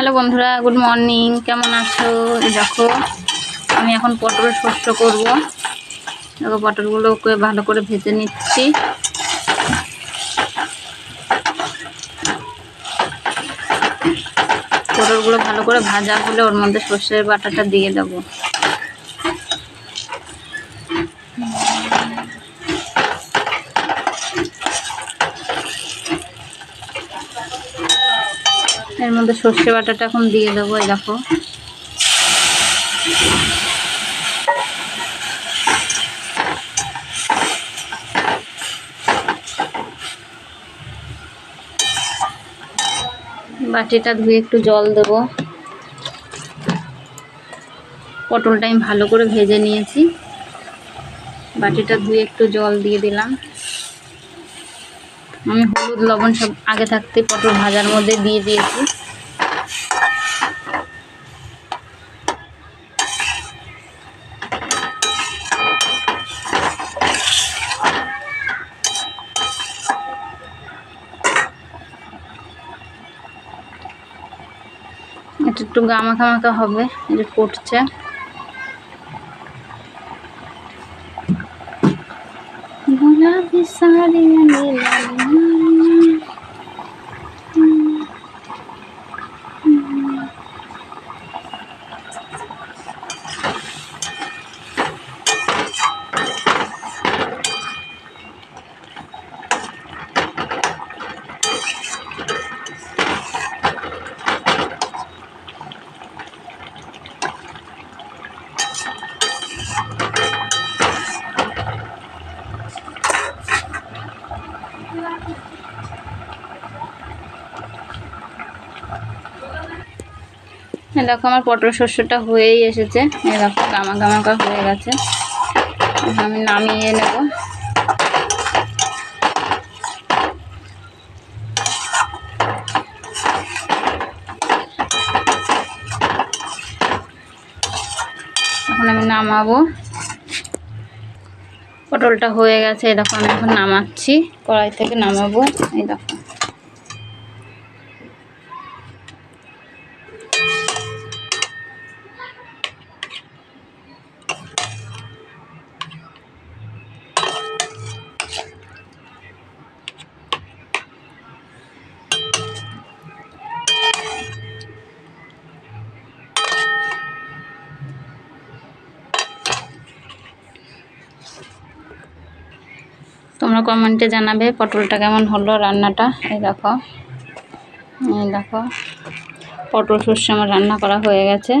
Hello বন্ধুরা, good morning. কেমন আছো? দেখো, আমি এখন পটল শস্য করব। দেখো, পটলগুলোকে ভালো করে ভেজে নিচ্ছি। পটলগুলো ভালো করে ভাজা হলে ওর মধ্যে সর্ষের বাটাটা দিয়ে দেবো। এর মধ্যে সর্ষে বাটাটা এখন দিয়ে দেবো, এই দেখো। বাটিটা ধুয়ে একটু জল দেবো। পটলটা আমি ভালো করে ভেজে নিয়েছি। বাটিটা ধুয়ে একটু জল দিয়ে দিলাম। আমি হলুদ, লবণ সব আগে থাকতে পটল ভাজার মধ্যে দিয়ে দিয়েছি। এটা একটু গামাখা মাখা হবে এটা ফুটছে। গোলাপি শাড়ি নীলাম এই দেখো আমার পটল শস্যটা হয়েই এসেছে। দেখো গামা গামাকা হয়ে গেছে। আমি নামিয়ে নেব। এখন আমি নামাবো। পটলটা হয়ে গেছে দেখো আমি এখন নামাচ্ছি, কড়াই থেকে নামাবো, এই দেখো। তোমরা কমেন্টে জানাবে পটলটা কেমন হলো রান্নাটা? এই দেখো। এই দেখো। পটল সর্ষে আমার রান্না করা হয়ে গেছে।